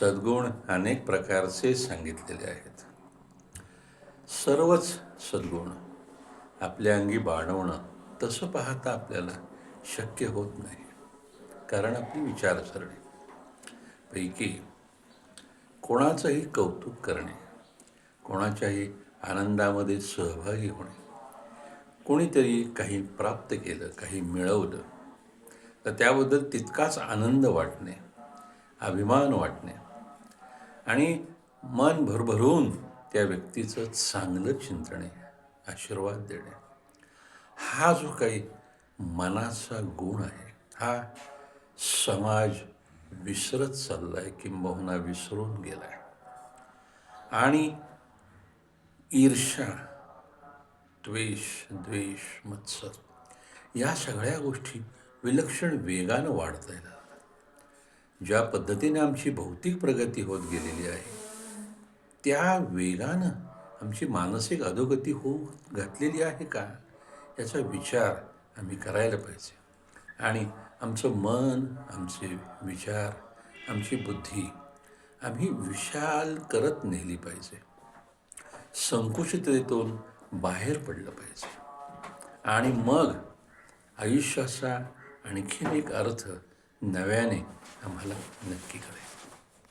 सद्गुण अनेक प्रकारचे सांगितलेले आहेत. सर्वच सद्गुण आपल्या अंगी बाणवणं तसं पाहता आपल्याला शक्य होत नाही कारण आपली विचारसरणी. पैकी कोणाचंही कौतुक करणे कोणाच्याही आनंदामध्ये सहभागी होणे कोणीतरी काही प्राप्त केलं काही मिळवलं तर त्याबद्दल तितकाच आनंद वाटणे अभिमान वाटणे आणि मन भरभरून त्या व्यक्तीचं चांगलं चिंतणे आशीर्वाद देणे. हा जो काही मनाचा गुण आहे हा समाज विसरत चालला आहे किंबहुना विसरून गेला आहे आणि ईर्षा द्वेष द्वेष मत्सर या सगळ्या गोष्टी विलक्षण वेगानं वाढत आहेत ज्या पद्धतीने आमची भौतिक प्रगती होत गेलेली आहे त्या वेगानं आमची मानसिक अधोगती होऊ घातलेली आहे का याचा विचार आम्ही करायला पाहिजे. आणि आमचं मन आमचे विचार आमची बुद्धी आम्ही विशाल करत नेली पाहिजे. संकुचिततेतून बाहेर पडलं पाहिजे. आणि मग आयुष्याचा आणखीन एक अर्थ नव्याने आम्हाला नक्की कळेल.